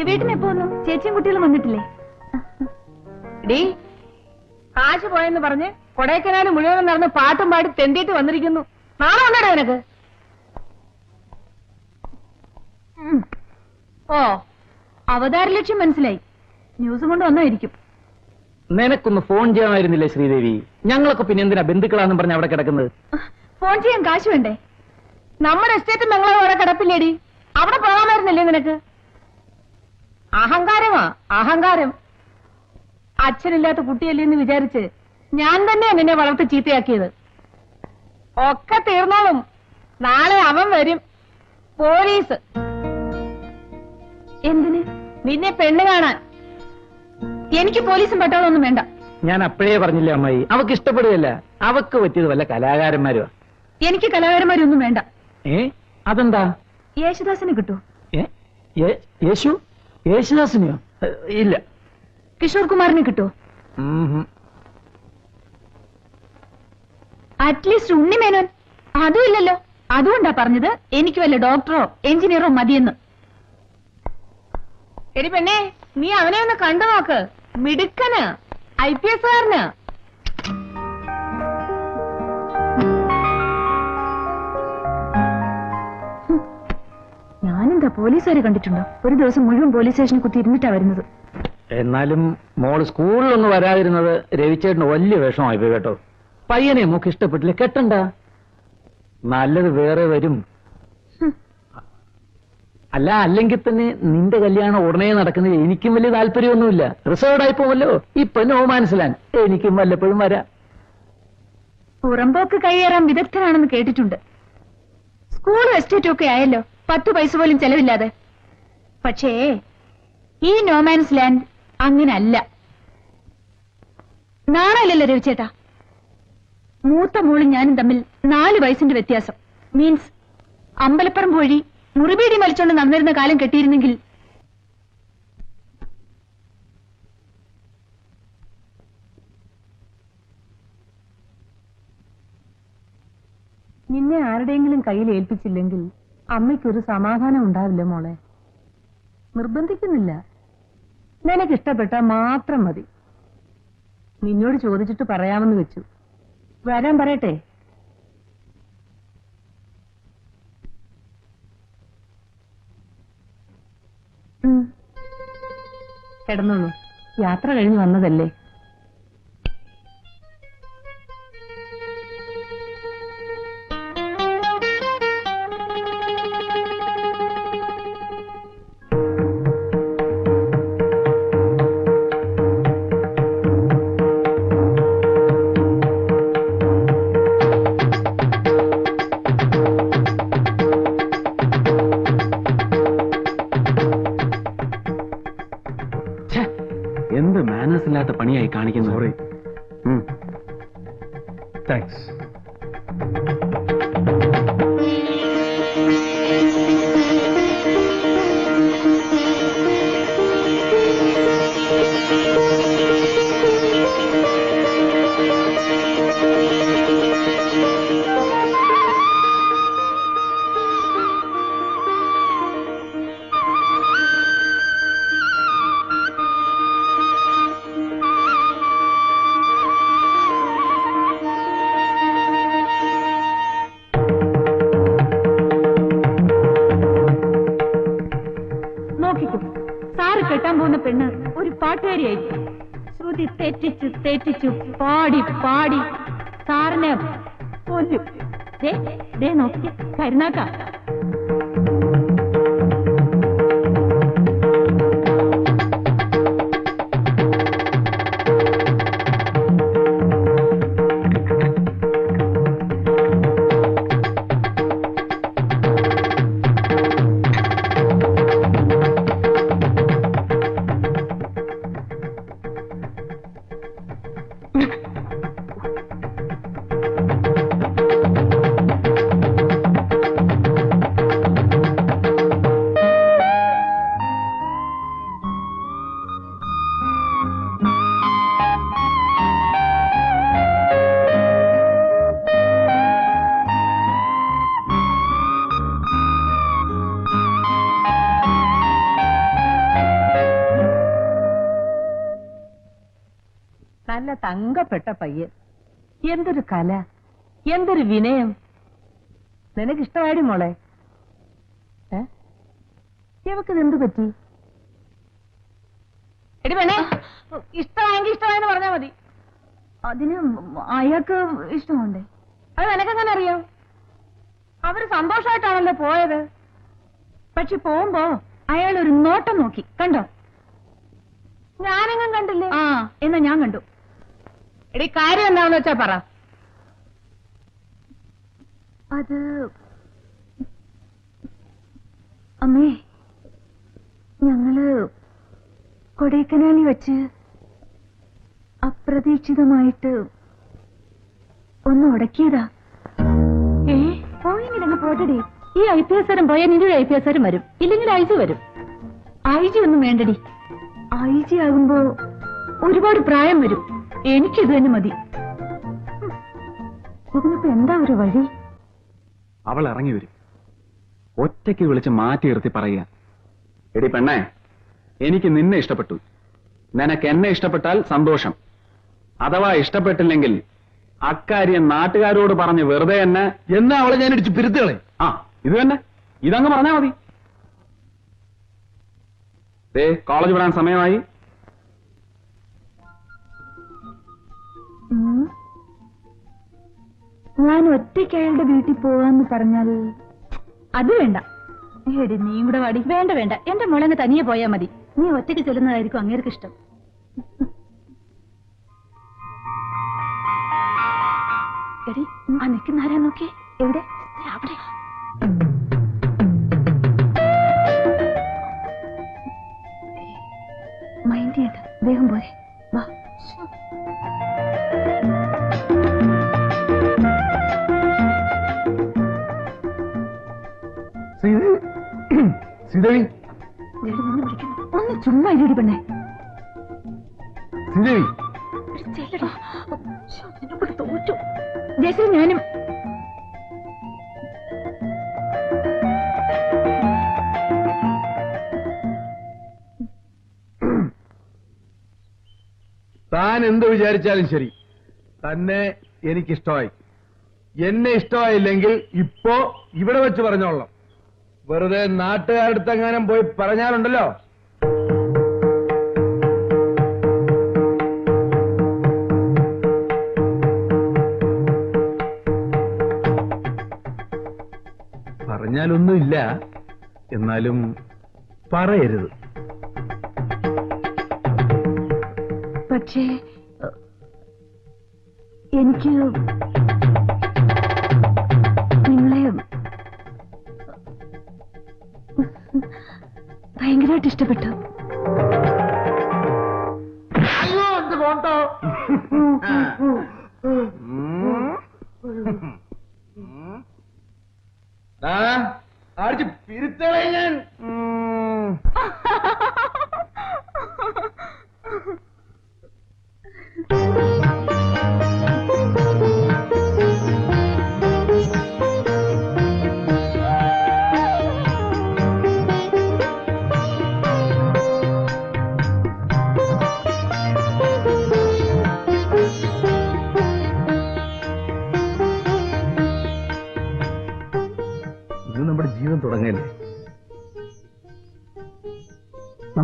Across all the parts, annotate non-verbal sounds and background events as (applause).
രവേട്ടൻ എപ്പോ വന്നു? ചേച്ചിയും കുട്ടികളും വന്നിട്ടില്ലേ? ഡീ കാശ് പോയെന്ന് പറഞ്ഞ് കൊടൈക്കനാൽ മുഴുവൻ നടന്ന് പാട്ടും പാടി തെണ്ടിയിട്ട് വന്നിരിക്കുന്നു. നാളെ ഉണ്ടോ നിനക്ക്. ഓ അവതാര ലക്ഷ്യം മനസ്സിലായി. ന്യൂസ് കൊണ്ട് വന്നായിരിക്കും. നിനക്കൊന്ന് ഫോൺ ചെയ്യാമായിരുന്നില്ലേ ശ്രീദേവി? ഞങ്ങളൊക്കെ പിന്നെ എന്തിനാ ബന്ധുക്കളാന്നും പറഞ്ഞ അവിടെ കിടക്കുന്നത്? ഫോൺ ചെയ്യാൻ കാശ് വേണ്ടേ? നമ്മുടെ എസ്റ്റേറ്റ് ബംഗ്ലാവ് അവിടെ കിടപ്പില്ലേടി അവിടെ പോകാമായിരുന്നില്ലേ നിനക്ക്? അഹങ്കാരമാ അഹങ്കാരം. അച്ഛനില്ലാത്ത കുട്ടിയല്ലേ എന്ന് വിചാരിച്ച് ഞാൻ തന്നെയാ നിന്നെ വളർത്തി ചീത്തയാക്കിയത്. ഒക്കെ തീർന്നോളും. നാളെ അവൻ വരും. പോലീസ്. എന്തിന്? നിന്നെ പെണ്ണ് കാണാൻ. എനിക്ക് പോലീസും പെട്ടോളൊന്നും വേണ്ട. ഞാൻ അപ്പോഴേ പറഞ്ഞില്ലേ അമ്മായി അവക്ക് ഇഷ്ടപ്പെടുകയല്ല. അവക്ക് പറ്റിയത് വല്ല കലാകാരന്മാരുവാ. എനിക്ക് കലാകാരന്മാരൊന്നും വേണ്ട. ഏ? അതെന്താ? യേശുദാസിന് കിട്ടൂ. യേശു? യേശുദാസിനെയോ? ഇല്ല. കിഷോർ കുമാറിനെ കിട്ടോ അറ്റ്ലീസ്റ്റ് ഉണ്ണി ഉണ്ണിമേനോൻ അതും ഇല്ലല്ലോ. അതുകൊണ്ടാ പറഞ്ഞത് എനിക്ക് വല്ല ഡോക്ടറോ എഞ്ചിനീയറോ മതിയെന്ന്. എടി പെണ്ണേ നീ അവനെ ഒന്ന് കണ്ടു നോക്ക്. മിടുക്കന്. ഐ പി എസ് ഞാനെന്താ പോലീസുകാരെ കണ്ടിട്ടുണ്ടോ? ഒരു ദിവസം മുഴുവൻ പോലീസ് സ്റ്റേഷനിൽ കുത്തി ഇരുന്നിട്ടാ വരുന്നത്. എന്നാലും മോൾ സ്കൂളിലൊന്ന് വരാതിരുന്നത് രവിച്ചേട്ടന് വലിയ വിഷമമായി പോയി കേട്ടോ. പയ്യനെ മോക്ക് ഇഷ്ടപ്പെട്ടില്ല. കെട്ടണ്ട. നല്ലത് വേറെ വരും. അല്ല അല്ലെങ്കിൽ തന്നെ നിന്റെ കല്യാണം ഉടനെ നടക്കുന്നത് എനിക്കും വലിയ താല്പര്യമൊന്നുമില്ല. റിസർവ്ഡ് ആയി പോവല്ലോ ഇപ്പൊ നോ മനസ്സിലാൻ എനിക്കും വല്ലപ്പോഴും വരാം. പുറമ്പോക്ക് കൈയേറാൻ വിദഗ്ധനാണെന്ന് കേട്ടിട്ടുണ്ട്. സ്കൂളും എസ്റ്റേറ്റും ഒക്കെ ആയല്ലോ. പത്ത് പൈസ പോലും ചെലവില്ലാതെ. പക്ഷേ ഈ നോമാൻസ് ലാൻഡ് അങ്ങനല്ല. നാണല്ലല്ലോ രവിച്ചേട്ടാ. മൂത്ത മോളും ഞാനും തമ്മിൽ നാല് വയസ്സിന്റെ വ്യത്യാസം. മീൻസ് അമ്പലപ്പുറം വഴി മുറിബീടി മലിച്ചോണ്ട് നടന്നിരുന്ന കാലം കെട്ടിയിരുന്നെങ്കിൽ നിന്നെ ആരുടെയെങ്കിലും കയ്യിൽ ഏൽപ്പിച്ചില്ലെങ്കിൽ അമ്മയ്ക്കൊരു സമാധാനം ഉണ്ടാവില്ല മോളെ. നിർബന്ധിക്കുന്നില്ല. നിനക്കിഷ്ടപ്പെട്ട മാത്രം മതി. നിന്നോട് ചോദിച്ചിട്ട് പറയാമെന്ന് വെച്ചു. വരാൻ പറയട്ടെ. കിടന്നു യാത്ര കഴിഞ്ഞ് വന്നതല്ലേ? ശ്രുതി തെറ്റിച്ചു തെറ്റിച്ചു പാടി പാടി. സാറിനെ നോക്കി കരുനാക്ക. തങ്കപ്പെട്ട പയ്യൻ. എന്തൊരു കല എന്തൊരു വിനയം. നിനക്ക് ഇഷ്ടമാടി മോളെ? ഏ? ഇവക്കിത് എന്ത് പറ്റി ഇഷ്ടമായെങ്കിൽ ഇഷ്ടമായെന്ന് പറഞ്ഞാ മതി. അതിന് അയാൾക്ക് ഇഷ്ടമുണ്ടേ? അത് നിനക്കെങ്ങനെ അറിയാം? അവർ സന്തോഷമായിട്ടാണല്ലോ പോയത്. പക്ഷെ പോകുമ്പോ അയാൾ ഒരു നോട്ടം നോക്കി. കണ്ടോ? ഞാനെങ്ങും കണ്ടില്ലേ? ആ എന്നാ ഞാൻ കണ്ടു. എടി കാര്യം എന്താണെന്ന് വെച്ചാ പറ. അത് അമ്മേ ഞങ്ങൾ കൊടൈക്കനാലിൽ വെച്ച് അപ്രതീക്ഷിതമായിട്ട് ഒന്ന് ഉടക്കിയതാ. ഏ? പോയിങ്ങനെ പോട്ടടി. ഈ ഐ പി എസ് ആരും പോയാൽ നിന്റെ ഐ പി എസ് ആരും വരും. ഇല്ലെങ്കിൽ ഐ ജി വരും. ഐ ജി ഒന്നും വേണ്ടടി. ഐ ജി ആകുമ്പോ ഒരുപാട് പ്രായം വരും. എനിക്കിത് തന്നെ മതി. ഇതിനിപ്പോ എന്താ ഒരു വഴി? അവൾ ഇറങ്ങി വരും. ഒറ്റയ്ക്ക് വിളിച്ച് മാറ്റി നിർത്തി പറയുക. എടി പെണ്ണേ എനിക്ക് നിന്നെ ഇഷ്ടപ്പെട്ടു. നിനക്ക് എന്നെ ഇഷ്ടപ്പെട്ടാൽ സന്തോഷം. അഥവാ ഇഷ്ടപ്പെട്ടില്ലെങ്കിൽ അക്കാര്യം നാട്ടുകാരോട് പറഞ്ഞ് വെറുതെ എന്നെ എന്നാ അവളെ ഞാൻ ഇടിച്ച് പിരുത്തുകളെ? ആ ഇത് തന്നെ. ഇതങ്ങ് പറഞ്ഞാ മതി. ദേ കോളേജ് വിടാൻ സമയമായി. ഞാൻ ഒറ്റയ്ക്ക് അയാളുടെ വീട്ടിൽ പോവാന്ന് പറഞ്ഞാൽ അത് വേണ്ട. എടി നീയും കൂടെ വാടി. വേണ്ട വേണ്ട. എന്റെ മോളങ്ങ് തനിയെ പോയാ മതി. നീ ഒറ്റയ്ക്ക് ചെല്ലുന്നതായിരിക്കും അങ്ങേർക്ക് ഇഷ്ടം. എടി ആ നിൽക്കുന്ന ആരാ നോക്കിയേ. എവിടെ? ദേ ചുമ്മാ ഇരി പെണ്ണേ. ശ്രീദേവി തോറ്റു. ജയശ്രീ ഞാനും. താൻ എന്ത് വിചാരിച്ചാലും ശരി. തന്നെ എനിക്കിഷ്ടമായി. എന്നെ ഇഷ്ടമായില്ലെങ്കിൽ ഇപ്പോ ഇവിടെ വെച്ച് പറഞ്ഞോളാം വെറുതെ നാട്ടുകാരടുത്തെങ്ങാനും പോയി പറഞ്ഞാലുണ്ടല്ലോ? പറഞ്ഞാലൊന്നുമില്ല. എന്നാലും പറയരുത്. പക്ഷേ എനിക്ക് നിങ്ങളെ ഭയങ്കരമായിട്ട് ഇഷ്ടപ്പെട്ടു.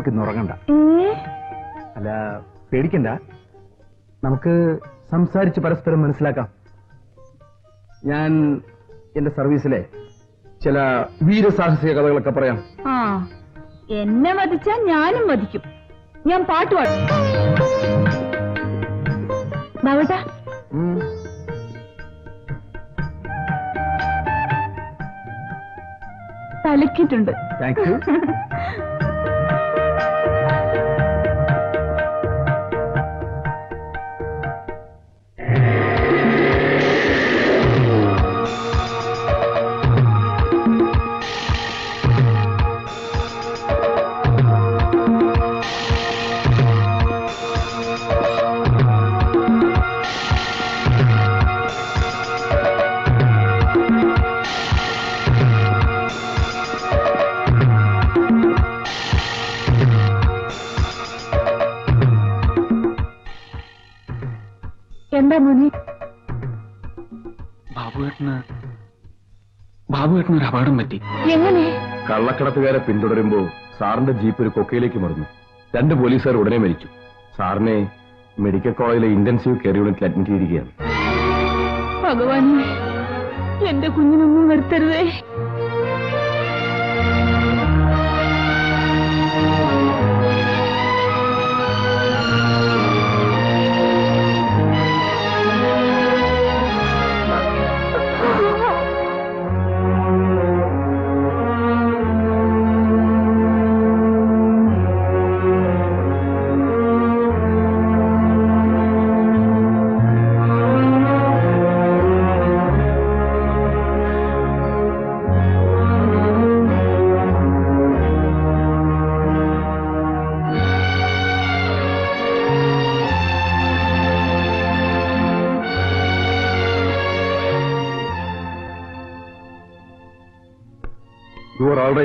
നമുക്കിന്ന് ഉറങ്ങണ്ട. അല്ല പേടിക്കണ്ട. നമുക്ക് സംസാരിച്ച് പരസ്പരം മനസ്സിലാക്കാം. ഞാൻ എന്റെ സർവീസിലെ ചില വീരസാഹസിക കഥകളൊക്കെ പറയാം. ആ എന്നെ വധിച്ചാൽ ഞാനും വധിക്കും. ഞാൻ പാട്ട് പാടും. ബാബട്ട. തലക്കിട്ടുണ്ട് താങ്ക് യു (laughs) ഒരു അപകടം പറ്റി. എങ്ങനെ? കള്ളക്കടത്തുകാരെ പിന്തുടരുമ്പോ സാറിന്റെ ജീപ്പ് ഒരു കൊക്കയിലേക്ക് മറന്നു രണ്ട് പോലീസുകാർ ഉടനെ മരിച്ചു. സാറിനെ മെഡിക്കൽ കോളേജിലെ ഇന്റൻസീവ് കെയർ യൂണിറ്റിൽ അഡ്മിറ്റ് ചെയ്തിരിക്കുകയാണ്. ഭഗവാനെ എന്റെ കുഞ്ഞിനൊന്നും വരുത്തരുതേ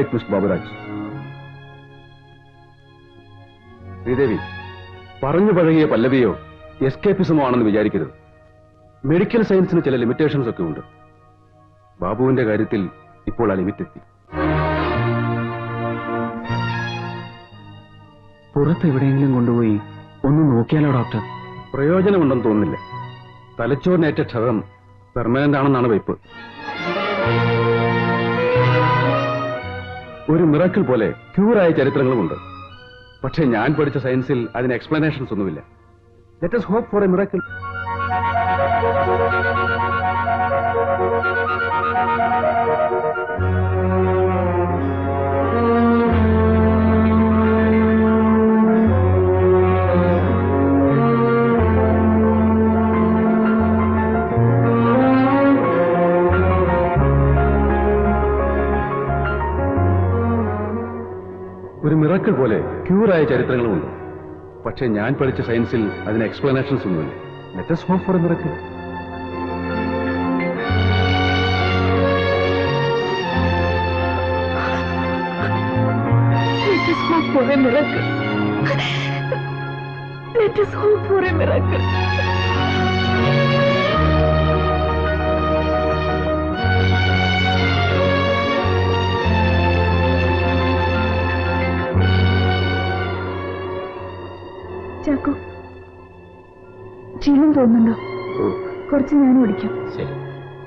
റൈറ്റ് മിസ്റ്റർ ബാബുരാജ്. ശ്രീദേവി പറഞ്ഞു പഴകിയ പല്ലവിയോ എസ്കേപ്പിസമോ ആണെന്ന് വിചാരിക്കരുത്. മെഡിക്കൽ സയൻസിന് ചില ലിമിറ്റേഷൻസ് ഒക്കെ ഉണ്ട്. ബാബുവിന്റെ കാര്യത്തിൽ ഇപ്പോൾ ആ ലിമിറ്റ് എത്തി. പുറത്ത് എവിടെയെങ്കിലും കൊണ്ടുപോയി ഒന്ന് നോക്കിയാലോ ഡോക്ടർ പ്രയോജനമുണ്ടെന്ന് തോന്നുന്നില്ല. തലച്ചോറിനേറ്റ ക്ഷതം പെർമനന്റ് ആണെന്നാണ് വയ്പ് ഒരു മിറക്കിൾ പോലെ ക്യൂറായ ചരിത്രങ്ങളുമുണ്ട്. പക്ഷെ ഞാൻ പഠിച്ച സയൻസിൽ അതിന് എക്സ്പ്ലനേഷൻസ് ഒന്നുമില്ല. Let hope for a miracle ഒരു മിറക്കിൾ പോലെ ക്യൂറായ ചരിത്രങ്ങളുമുണ്ട് പക്ഷേ ഞാൻ പഠിച്ച സയൻസിൽ അതിന് എക്സ്പ്ലനേഷൻസ് ഒന്നുമില്ല let's hope for a for a miracle. Let us hope for a miracle. Chacko. ക്ഷീണം തോന്നുന്നുണ്ടോ? കുറച്ച് ഞാൻ ഓടിക്കാം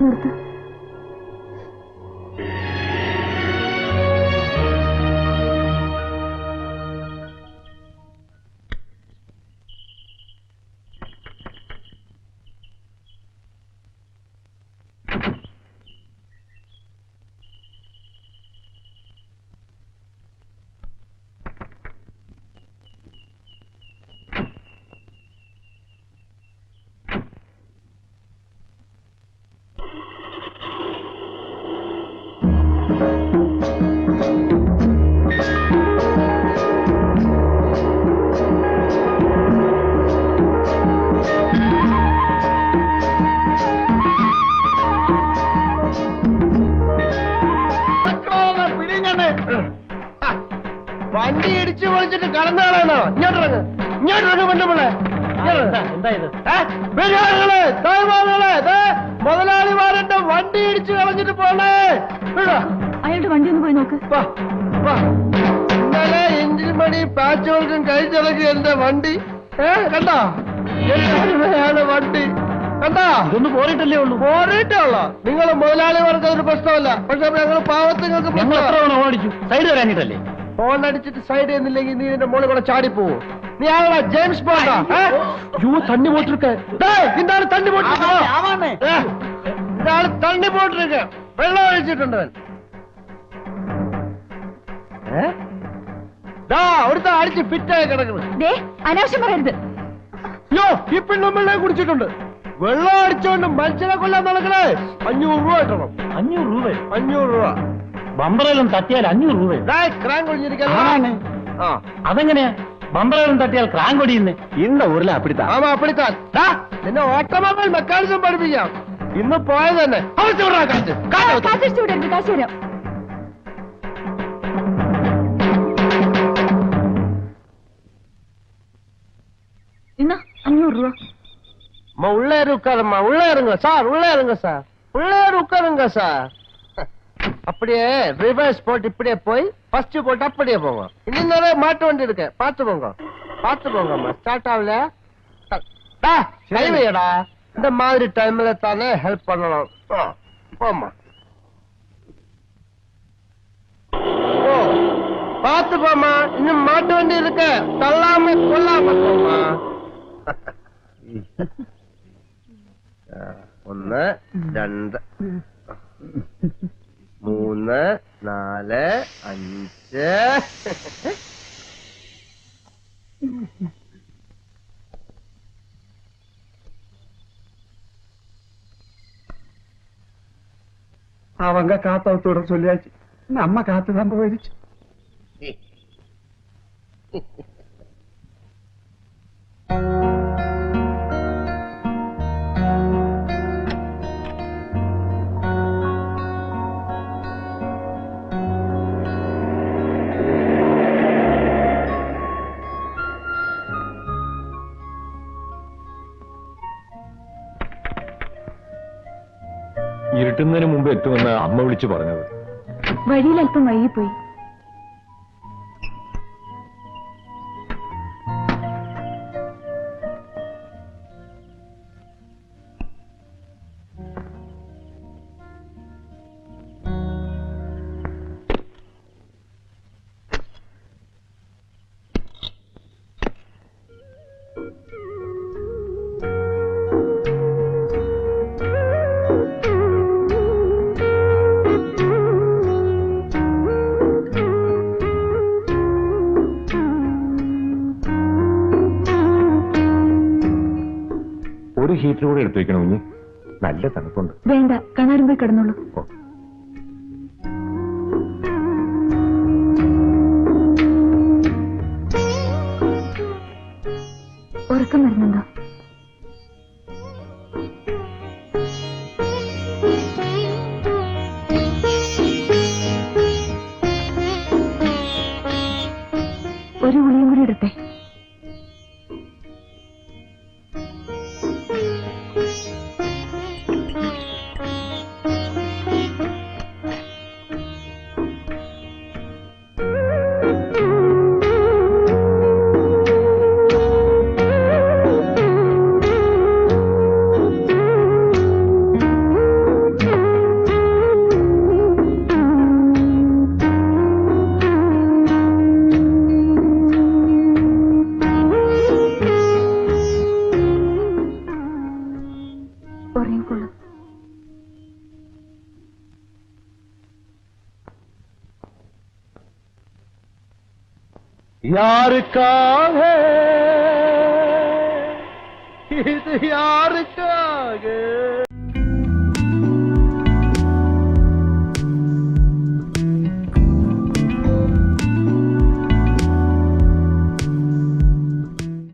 നിർത്ത്. മുതലാളിമാരുടെ വണ്ടി ഇടിച്ചു കളഞ്ഞിട്ട് പോണേ. അയാളുടെ വണ്ടി ഒന്ന് പോയി നോക്ക്. വാ, വാ. ഇന്നലെ എഞ്ചിൻ പണി പാച്ച് വർക്കും കഴിച്ചിറക്കി എന്റെ വണ്ടി. ഏ കണ്ടോ? എട്ടാണ് വണ്ടി? കണ്ടോ? ഇതൊന്ന് പോരിട്ടല്ലേ ഉള്ളൂ. പോറിട്ടേ ഉള്ളോ? നിങ്ങൾ മുതലാളിമാർക്ക് അതൊരു പ്രശ്നമല്ല. പക്ഷെ ഞങ്ങൾ പാവത്തുങ്ങൾക്ക് തവണ ഓടിച്ചു? സൈഡ് വരാഞ്ഞിട്ടല്ലേ ഫോൺ അടിച്ചിട്ട് സൈഡ് ചെയ്യുന്നില്ലെങ്കിൽ നീ എന്റെ മോളിൽ കൂടെ ചാടി நீ யாரா ஜேம்ஸ் போண்டா ஐயோ தண்ணி போட்டுருக்க டேய் இந்த ஆளு தண்ணி போட்டுருக்க ஆமாண்ணே இந்த ஆளு தண்ணி போட்டுருக்க വെള്ളം ഒഴിച്ചിട്ടുണ്ടവൻ അവിടുത്തെ അടിച്ച് ഫിറ്റായി കിടക്കുന്നത് അനാവശ്യം പറയരുത്. അയ്യോ ഈ പെണ്ണുമ്പിള്ളെ കുടിച്ചിട്ടുണ്ട്. വെള്ളം അടിച്ചോണ്ട് മനുഷ്യനെ കൊല്ലാൻ നടക്കണേ. അഞ്ഞൂറ് രൂപ കിട്ടണം. അഞ്ഞൂറ് രൂപ അഞ്ഞൂറ് രൂപ. ബമ്പറിലും തട്ടിയാൽ അഞ്ഞൂറ് രൂപ ക്രാങ്ക് ഒഴിഞ്ഞിരിക്കാൻ അതെങ്ങനെയാ? பம்பரம் தட்டியால் கிராங்கொடின்னு. இந்த ஊர்ல அப்படித்தான். ஆமா அப்படித்தான். என்ன ஓட்டமா மெக்கானிசம் படிப்பீங்க? இன்னும் போயது என்ன? அவசியம் விடுறா காசு காசு விடுறது காசு விடும் என்ன? ஐநூறு ரூபா அம்மா உள்ள இருக்காதம்மா உள்ள இருங்க சார். உள்ள இருங்க சார். உள்ள உட்காருங்க சார். அப்படியே ரிவர்ஸ் போட்டு இப்படியே போய் ஃபர்ஸ்ட் போட்டு அப்படியே போவோம் இன்னும் மாட்டு வண்டி இருக்கு. பாத்துக்கோங்க பாத்துக்கோங்க அம்மா ஸ்டார்ட் ஆகல கைவையடா இந்த மாதிரி டைம்ல தானே ஹெல்ப் பண்ணணும். போமா பாத்து போமா இன்னும் மாட்டு வண்டி இருக்கு. தள்ளாம கொல்லாம போமா (laughs) ஒன்னு ரெண்டு. அவங்க காத்தவத்தோட சொல்லியாச்சு நம்ம காத்து தான் എത്തുന്നതിന് മുമ്പ് എത്തുമെന്ന് അമ്മ വിളിച്ചു പറഞ്ഞത്. വഴിയിൽ അല്പം വൈകിപ്പോയി. ഹീറ്റർ കൂടെ എടുത്തു വെക്കണം കുഞ്ഞ്? നല്ല തണുപ്പുണ്ട്. വേണ്ട കണാരും പോയി കിടന്നോളൂ. यार का है। यार का है